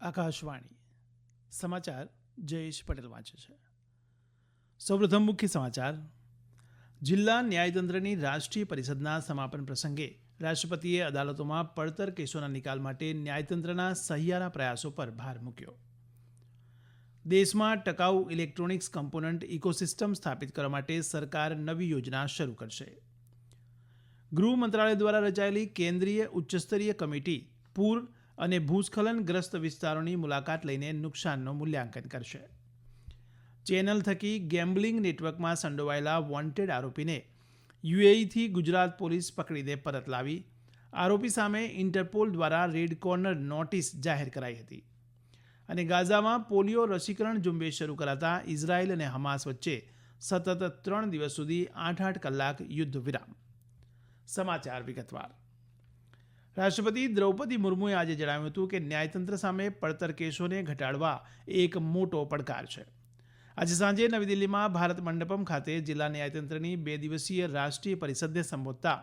આકાશવાણી. સમાચાર જયેશ પટેલ વાંચે છે. સૌપ્રથમ મુખ્ય સમાચાર. જિલ્લા ન્યાયતંત્રની રાષ્ટ્રીય પરિષદના સમાપન પ્રસંગે રાષ્ટ્રપતિએ અદાલતોમાં પડતર કેસોના નિકાલ માટે ન્યાયતંત્રના સહિયારા પ્રયાસો પર ભાર મૂક્યો. દેશમાં ટકાઉ ઇલેક્ટ્રોનિક્સ કમ્પોનન્ટ ઇકોસિસ્ટમ સ્થાપિત કરવા માટે સરકાર નવી યોજના શરૂ કરશે. ગૃહ મંત્રાલય દ્વારા રચાયેલી કેન્દ્રીય ઉચ્ચસ્તરીય કમિટી પૂર અને ભૂસ્ખલનગ્રસ્ત વિસ્તારોની મુલાકાત લઈને નુકસાનનું મૂલ્યાંકન કરશે. ચેનલ થકી ગેમ્બલિંગ નેટવર્કમાં સંડોવાયેલા વોન્ટેડ આરોપીને યુએઈથી ગુજરાત પોલીસ પકડીને પરત લાવી. આરોપી સામે ઇન્ટરપોલ દ્વારા રેડ કોર્નર નોટિસ જાહેર કરાઈ હતી. અને ગાઝામાં પોલિયો રસીકરણ ઝુંબેશ શરૂ કરાતા ઇઝરાયલ અને હમાસ વચ્ચે સતત ત્રણ દિવસ સુધી આઠ આઠ કલાક યુદ્ધ વિરામ સમાચાર વિગતવાર. રાષ્ટ્રપતિ દ્રૌપદી મુર્મુએ આજે જણાવ્યું હતું કે ન્યાયતંત્ર સામે પડતર કેસોને ઘટાડવા એક મોટો પડકાર છે આજે સાંજે નવી દિલ્હીમાં ભારત મંડપમ ખાતે જિલ્લા ન્યાયતંત્રની બે દિવસીય રાષ્ટ્રીય પરિષદને સંબોધતા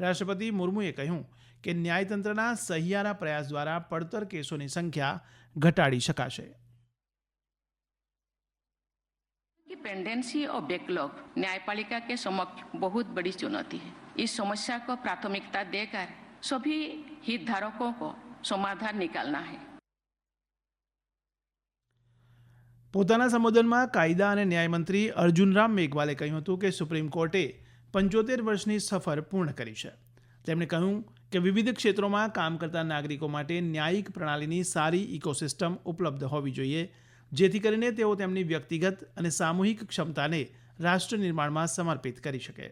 રાષ્ટ્રપતિ મુર્મુએ કહ્યું કે ન્યાયતંત્રના સહિયારા પ્રયાસ દ્વારા પડતર કેસોની સંખ્યા ઘટાડી શકાશે की पेंडेंसी और बैकलॉग न्यायपालिका के समक्ष बहुत बड़ी चुनौती है इस समस्या को प्राथमिकता देकर सभी हितधारकों को समाधान निकालना है પોતાના સંબોધનમાં કાયદા અને ન્યાયમંત્રી અર્જુનરામ મેઘવાલે કહ્યું હતું કે સુપ્રીમ કોર્ટે પંચોતેર વર્ષની સફર પૂર્ણ કરી છે તેમણે કહ્યું કે વિવિધ ક્ષેત્રોમાં કામ કરતા નાગરિકો માટે ન્યાયિક પ્રણાલીની સારી ઇકોસિસ્ટમ ઉપલબ્ધ હોવી જોઈએ જેથી કરીને તેઓ તેમની વ્યક્તિગત અને સામૂહિક ક્ષમતાને રાષ્ટ્ર નિર્માણમાં સમર્પિત કરી શકે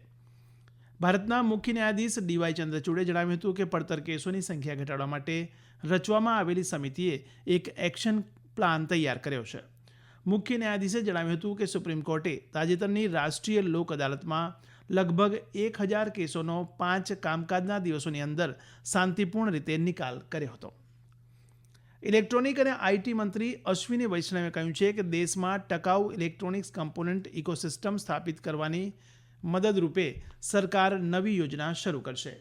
ભારતના મુખ્ય ન્યાયાધીશ ડીવાય ચંદ્રચૂડે જણાવ્યું હતું કે પડતર કેસોની સંખ્યા ઘટાડવા માટે રચવામાં આવેલી સમિતિએ એક એક્શન પ્લાન તૈયાર કર્યો છે. મુખ્ય ન્યાયાધીશે જણાવ્યું હતું કે સુપ્રીમ કોર્ટે તાજેતરની રાષ્ટ્રીય લોક અદાલતમાં લગભગ એક હજાર કેસોનો પાંચ કામકાજના દિવસોની અંદર શાંતિપૂર્ણ રીતે નિકાલ કર્યો હતો. ઇલેક્ટ્રોનિક અને આઈટી મંત્રી અશ્વિની વૈષ્ણવે કહ્યું છે કે દેશમાં ટકાઉ ઇલેક્ટ્રોનિક્સ કમ્પોનન્ટ ઇકોસિસ્ટમ સ્થાપિત કરવાની મદદરૂપે સરકાર નવી યોજના શરૂ કરશે.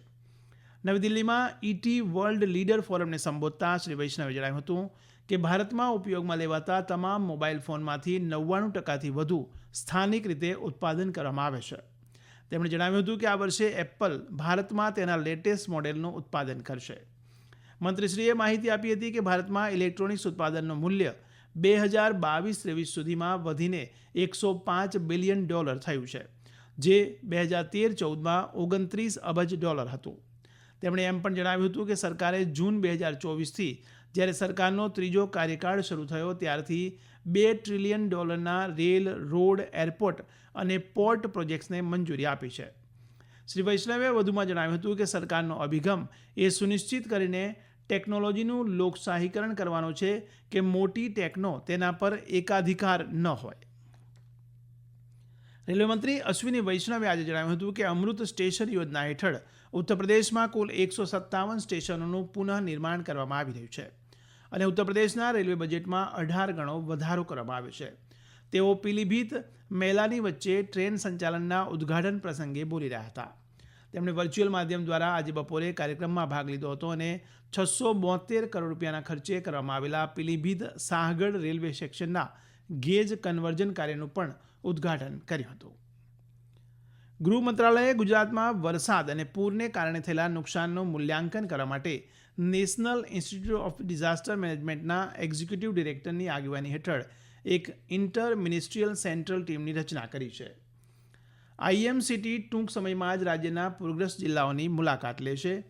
નવી દિલ્હીમાં ઇટી વર્લ્ડ લીડર ફોરમને સંબોધતા શ્રી વૈષ્ણવે જણાવ્યું હતું કે ભારતમાં ઉપયોગમાં લેવાતા તમામ મોબાઈલ ફોનમાંથી નવ્વાણું ટકાથી વધુ સ્થાનિક રીતે ઉત્પાદન કરવામાં આવે છે. તેમણે જણાવ્યું હતું કે આ વર્ષે એપલ ભારતમાં તેના લેટેસ્ટ મોડેલનું ઉત્પાદન કરશે. મંત્રીશ્રીએ માહિતી આપી હતી કે ભારતમાં ઇલેક્ટ્રોનિક્સ ઉત્પાદનનું મૂલ્ય બે હજાર બાવીસ ત્રેવીસ સુધીમાં વધીને એકસો પાંચ બિલિયન ડોલર થયું છે. જે બે હજાર તેર ચૌદમાં ઓગણત્રીસ અબજ ડોલર હતું. તેમણે એમ પણ જણાવ્યું હતું કે સરકારે જૂન બે હજાર ચોવીસથી જ્યારે સરકારનો ત્રીજો કાર્યકાળ શરૂ થયો ત્યારથી બે ટ્રિલિયન ડોલરના રેલ, રોડ, એરપોર્ટ અને પોર્ટ પ્રોજેક્ટ્સને મંજૂરી આપી છે. શ્રી વૈષ્ણવે વધુમાં જણાવ્યું હતું કે સરકારનો અભિગમ એ સુનિશ્ચિત કરીને ટેકનોલોજીનું લોકશાહીકરણ કરવાનો છે કે મોટી ટેકનો તેના પર એકાધિકાર ન હોય. રેલવે મંત્રી અશ્વિની વૈષ્ણવે આજે જણાવ્યું હતું કે અમૃત સ્ટેશન યોજના હેઠળ ઉત્તર પ્રદેશમાં કુલ એકસો સત્તાવન સ્ટેશનોનું પુનઃનિર્માણ કરવામાં આવી રહ્યું છે અને ઉત્તરપ્રદેશના રેલવે બજેટમાં અઢાર ગણો વધારો કરવામાં આવ્યો છે. તેઓ પીલીભીત મેલાની વચ્ચે ટ્રેન સંચાલનના ઉદ્ઘાટન પ્રસંગે બોલી રહ્યા હતા. તેમણે વર્ચ્યુઅલ માધ્યમ દ્વારા આજે બપોરે કાર્યક્રમમાં ભાગ લીધો હતો અને છસો બોતેર કરોડ રૂપિયાના ખર્ચે કરવામાં આવેલા પીલીભીત સાહગઢ રેલવે સેક્શનના ગેજ કન્વર્જન કાર્યનું પણ ઉદ્ઘાટન કર્યું હતું. ગૃહ મંત્રાલયે ગુજરાતમાં વરસાદ અને પૂરને કારણે થયેલા નુકસાનનું મૂલ્યાંકન કરવા માટે નેશનલ ઇન્સ્ટિટ્યૂટ ઓફ ડિઝાસ્ટર મેનેજમેન્ટના એક્ઝિક્યુટિવ ડિરેક્ટરની આગેવાની હેઠળ એક ઇન્ટર મિનિસ્ટ્રીયલ સેન્ટ્રલ ટીમની રચના કરી છે. આઈએમસીટી ટૂંક સમયમાં જ રાજ્યના પૂરગ્રસ્ત જિલ્લાઓની મુલાકાત લેશે.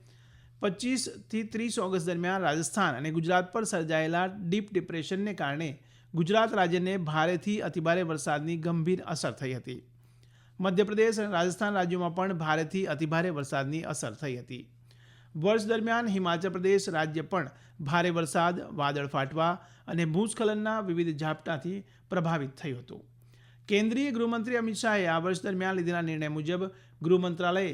પચીસથી ત્રીસ ઓગસ્ટ દરમિયાન રાજસ્થાન અને ગુજરાત પર સર્જાયેલા ડીપ ડિપ્રેશનને કારણે ગુજરાત રાજ્યને ભારેથી અતિભારે વરસાદની ગંભીર અસર થઈ હતી. મધ્યપ્રદેશ અને રાજસ્થાન રાજ્યોમાં પણ ભારેથી અતિભારે વરસાદની અસર થઈ હતી. વર્ષ દરમિયાન હિમાચલ પ્રદેશ રાજ્ય પણ ભારે વરસાદ, વાદળ ફાટવા અને ભૂસ્ખલનના વિવિધ ઝાપટાથી પ્રભાવિત થયું હતું. કેન્દ્રીય ગૃહમંત્રી અમિત શાહે આ વર્ષ દરમિયાન લીધેલા નિર્ણય મુજબ ગૃહ મંત્રાલયે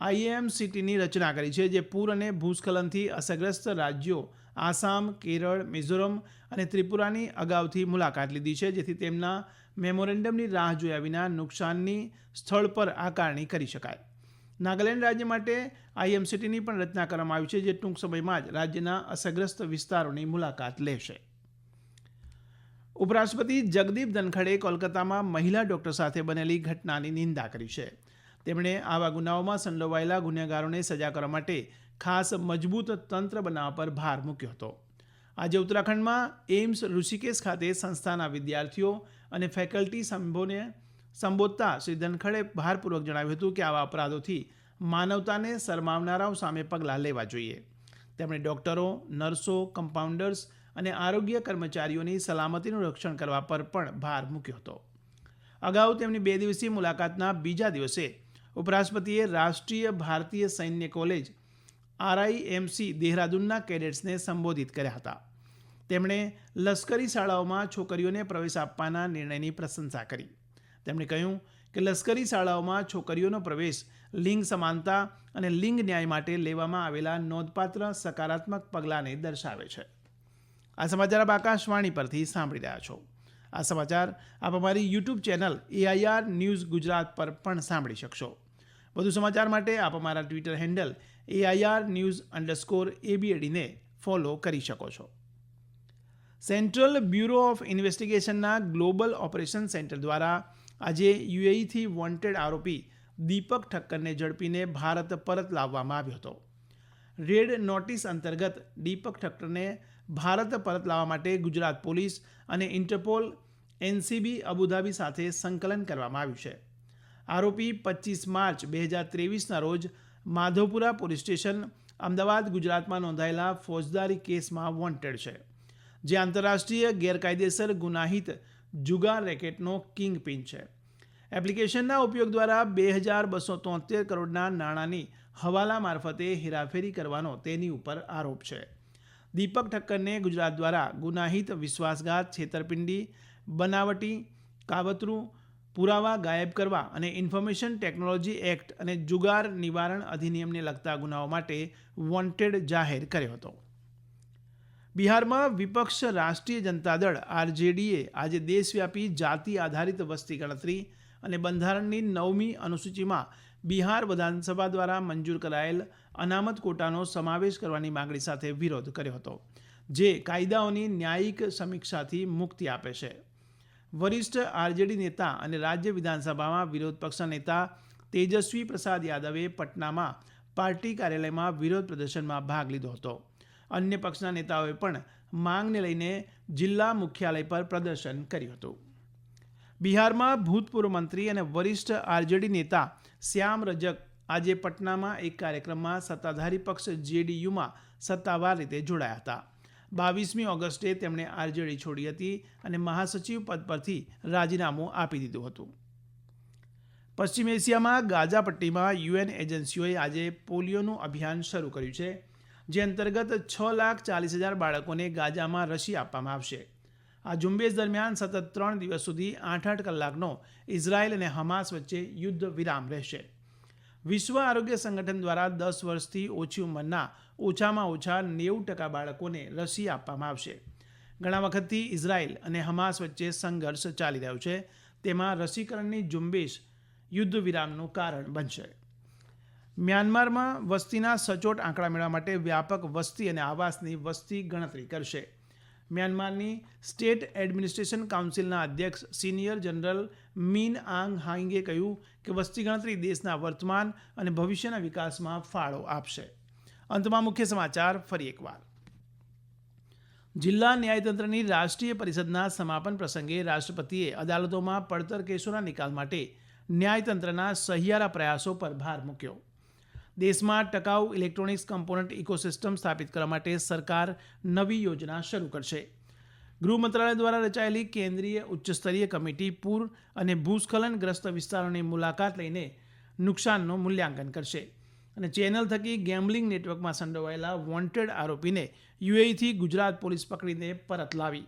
આઈએમસીટીની રચના કરી છે, જે પૂર અને ભૂસ્ખલનથી અસરગ્રસ્ત રાજ્યો આસામ, કેરળ, મિઝોરમ અને ત્રિપુરાની અગાઉથી મુલાકાત લીધી છે, જેથી તેમના મેમોરેન્ડમની રાહ જોયા વિના નુકસાનની સ્થળ પર આકારણી કરી શકાય. નાગાલેન્ડ રાજ્ય માટે આઈએમસીટીની પણ રચના કરવામાં આવી છે, જે ટૂંક સમયમાં જ રાજ્યના અસરગ્રસ્ત વિસ્તારોની મુલાકાત લેશે. ઉપરાષ્ટ્રપતિ જગદીપ ધનખડે કોલકાતામાં મહિલા ડોક્ટર સાથે બનેલી ઘટનાની નિંદા કરી છે. તેમણે આવા ગુનાઓમાં સંડોવાયેલા ગુનેગારોને સજા કરવા માટે ખાસ મજબૂત તંત્ર બનાવવા પર ભાર મૂક્યો હતો. આજે ઉત્તરાખંડમાં એઇમ્સ, ઋષિકેશ ખાતે સંસ્થાના વિદ્યાર્થીઓ અને ફેકલ્ટી સંભોને સંબોધતા શ્રી ધનખડે ભારપૂર્વક જણાવ્યું હતું કે આવા અપરાધોથી માનવતાને શરમાવનારાઓ સામે પગલાં લેવા જોઈએ. તેમણે ડોક્ટરો, નર્સો, કમ્પાઉન્ડર્સ અને આરોગ્ય કર્મચારીઓની સલામતીનું રક્ષણ કરવા પર પણ ભાર મૂક્યો હતો. અગાઉ તેમની બે દિવસીય મુલાકાતના બીજા દિવસે ઉપરાષ્ટ્રપતિએ રાષ્ટ્રીય ભારતીય સૈન્ય કોલેજ આરઆઈએમસી દેહરાદૂનના કેડેટ્સને સંબોધિત કર્યા હતા. તેમણે લશ્કરી શાળાઓમાં છોકરીઓને પ્રવેશ આપવાના નિર્ણયની પ્રશંસા કરી. તેમણે કહ્યું કે લશ્કરી શાળાઓમાં છોકરીઓનો પ્રવેશ લિંગ સમાનતા અને લિંગ ન્યાય માટે લેવામાં આવેલા નોંધપાત્ર સકારાત્મક પગલાંને દર્શાવે છે. આ સમાચાર આપ આકાશવાણી પરથી સાંભળી રહ્યા છો. આ સમાચાર આપ અમારી YouTube channel AIR news Gujarat પર પણ સાંભળી શકશો. વધુ સમાચાર માટે આપ અમારા Twitter handle AIR news underscore એબીએડીને follow કરી શકો છો. સેન્ટ્રલ બ્યુરો ઓફ ઇન્વેસ્ટિગેશનના ગ્લોબલ ઓપરેશન સેન્ટર દ્વારા આજે યુએઈથી વોન્ટેડ આરોપી દીપક ઠક્કરને ઝડપીને ભારત પરત લાવવામાં આવ્યો હતો. રેડ નોટિસ અંતર્ગત દીપક ઠક્કરને ભારત પરત લાવવા માટે ગુજરાત પોલીસ અને ઇન્ટરપોલ એનસીબી અબુધાબી સાથે સંકલન કરવામાં આવ્યું છે. આરોપી પચીસ માર્ચ બે હજાર ત્રેવીસના રોજ માધવપુરા પોલીસ સ્ટેશન, અમદાવાદ, ગુજરાતમાં નોંધાયેલા ફોજદારી કેસમાં વોન્ટેડ છે. જે આંતરરાષ્ટ્રીય ગેરકાયદેસર ગુનાહિત જુગાર રેકેટનો કિંગ પિન છે. એપ્લિકેશનના ઉપયોગ દ્વારા બે હજાર બસો તોતેર કરોડના નાણાંની હવાલા મારફતે હેરાફેરી કરવાનો તેની ઉપર આરોપ છે. દીપક ઠક્કરને ગુજરાત દ્વારા ગુનાહિત વિશ્વાસઘાત છેતરપિંડી, બનાવટી, કાવતરું પુરાવા ગાયબ કરવા અને ઇન્ફોર્મેશન ટેકનોલોજી એક્ટ અને જુગાર નિવારણ અધિનિયમને લગતા ગુનાઓ માટે વોન્ટેડ જાહેર કર્યો હતો. બિહારમાં વિપક્ષ રાષ્ટ્રીય જનતા દળ, આરજેડીએ, આજે દેશવ્યાપી જાતિ આધારિત વસ્તી ગણતરી અને બંધારણની નવમી અનુસૂચિમાં બિહાર વિધાનસભા દ્વારા મંજૂર કરાયેલ અનામત કોટાનો સમાવેશ કરવાની માંગણી સાથે વિરોધ કર્યો હતો, જે કાયદાઓની ન્યાયિક સમીક્ષાથી મુક્તિ આપે છે. વરિષ્ઠ આરજેડી નેતા અને રાજ્ય વિધાનસભામાં વિરોધ પક્ષના નેતા તેજસ્વી પ્રસાદ યાદવે પટનામાં પાર્ટી કાર્યાલયમાં વિરોધ પ્રદર્શનમાં ભાગ લીધો હતો. અન્ય પક્ષના નેતાઓએ પણ માંગને લઈને જિલ્લા મુખ્યાલય પર પ્રદર્શન કર્યું હતું. બિહારમાં ભૂતપૂર્વ મંત્રી અને વરિષ્ઠ આરજેડી નેતા શ્યામ રજક આજે પટનામાં એક કાર્યક્રમમાં સત્તાધારી પક્ષ જેડીયુમાં સત્તાવાર રીતે જોડાયા હતા. બાવીસમી ઓગસ્ટે તેમણે આરજેડી છોડી હતી અને મહાસચિવ પદ પરથી રાજીનામું આપી દીધું હતું. પશ્ચિમ એશિયામાં ગાઝાપટ્ટીમાં યુએન એજન્સીઓએ આજે પોલિયોનું અભિયાન શરૂ કર્યું છે, જે અંતર્ગત છ લાખ ચાલીસ હજાર બાળકોને ગાઝામાં રસી આપવામાં આવશે. આ ઝુંબેશ દરમિયાન સતત ત્રણ દિવસ સુધી આઠ આઠ કલાકનો ઇઝરાયલ અને હમાસ વચ્ચે યુદ્ધ વિરામ રહેશે. વિશ્વ આરોગ્ય સંગઠન દ્વારા દસ વર્ષથી ઓછી ઉંમરના, ઓછામાં ઓછા નેવું ટકા બાળકોને રસી આપવામાં આવશે. ઘણા વખતથી ઇઝરાયલ અને હમાસ વચ્ચે સંઘર્ષ ચાલી રહ્યો છે. તેમાં રસીકરણની ઝુંબેશ યુદ્ધ વિરામનું કારણ બનશે. મ્યાનમારમાં વસ્તીના સચોટ આંકડા મેળવવા માટે વ્યાપક વસ્તી અને આવાસની વસ્તી ગણતરી કરશે. મ્યાનમારની સ્ટેટ એડમિનિસ્ટ્રેશન કાઉન્સિલના અધ્યક્ષ senior general Min Aung Hlaing કહ્યું કે વસ્તી ગણતરી દેશના વર્તમાન અને ભવિષ્યના વિકાસમાં ફાળો આપશે. અંતમાં મુખ્ય સમાચાર, ફરી એકવાર. જિલ્લા ન્યાયતંત્રની રાષ્ટ્રીય પરિષદના સમાપન પ્રસંગે રાષ્ટ્રપતિએ અદાલતોમાં પડતર કેસોના નિકાલ માટે ન્યાયતંત્રના સહિયારા પ્રયાસો પર ભાર મૂક્યો. દેશમાં ટકાઉ ઇલેક્ટ્રોનિક્સ કમ્પોનન્ટ ઇકોસિસ્ટમ સ્થાપિત કરવા માટે સરકાર નવી યોજના શરૂ કરશે. ગૃહ મંત્રાલય દ્વારા રચાયેલી કેન્દ્રીય ઉચ્ચસ્તરીય કમિટી પૂર અને ભૂસ્ખલનગ્રસ્ત વિસ્તારોની મુલાકાત લઈને નુકસાનનું મૂલ્યાંકન કરશે. અને ચેનલ થકી ગેમ્બલિંગ નેટવર્કમાં સંડોવાયેલા વોન્ટેડ આરોપીને યુએઈથી ગુજરાત પોલીસ પકડીને પરત લાવી.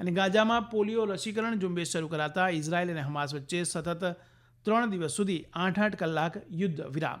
અને ગાઝામાં પોલિયો રસીકરણ ઝુંબેશ શરૂ કરાતા ઇઝરાયલ અને હમાસ વચ્ચે સતત ત્રણ દિવસ સુધી આઠ આઠ કલાક યુદ્ધ વિરામ.